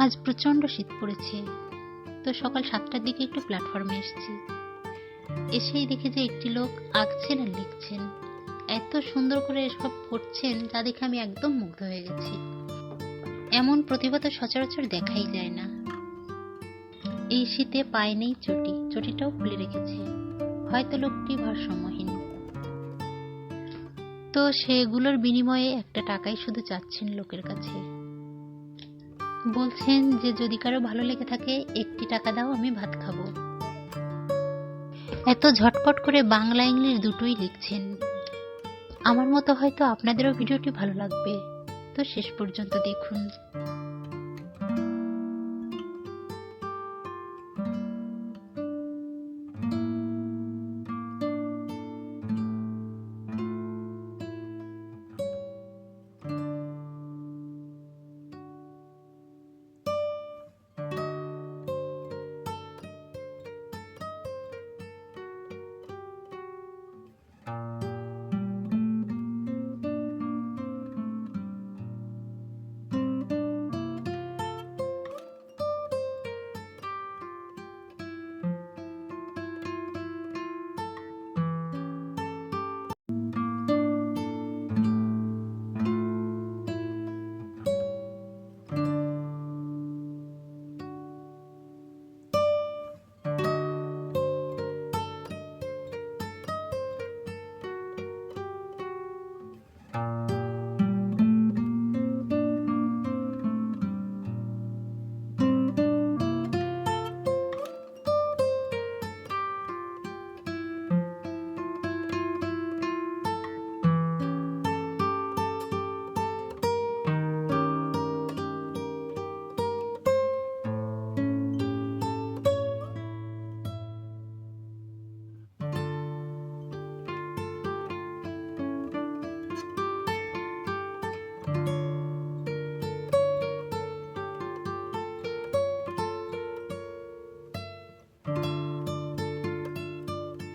আজ প্রচণ্ড শীত পড়েছে। তো সকাল সাতটার দিকে একটু প্ল্যাটফর্মে এসেছি। এসেই দেখে যে একটি লোক আঁকছেন আর লিখছেন। এত সুন্দর করে এসব করছেন, তা দেখে আমি একদম মুগ্ধ হয়ে গেছি। এমন প্রতিভা তো সচরাচর দেখাই যায় না। এই শীতে পায়ে নেই চটি, চটিটাও খুলে রেখেছে। হয়তো লোকটি ভারসাম্যহীন। তো সেগুলোর বিনিময়ে একটা টাকাই শুধু চাচ্ছেন লোকের কাছে। বলছেন যে যদি কারও ভালো লেগে থাকে, একটি টাকা দাও, আমি ভাত খাব। এত ঝটপট করে বাংলা ইংলিশ দুটোই লিখছেন। আমার মতো হয়তো আপনাদেরও ভিডিওটি ভালো লাগবে। তো শেষ পর্যন্ত দেখুন।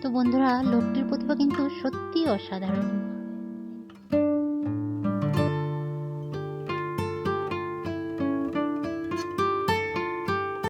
তো বন্ধুরা লোকটির প্রতিভা কিন্তু সত্যি অসাধারণ।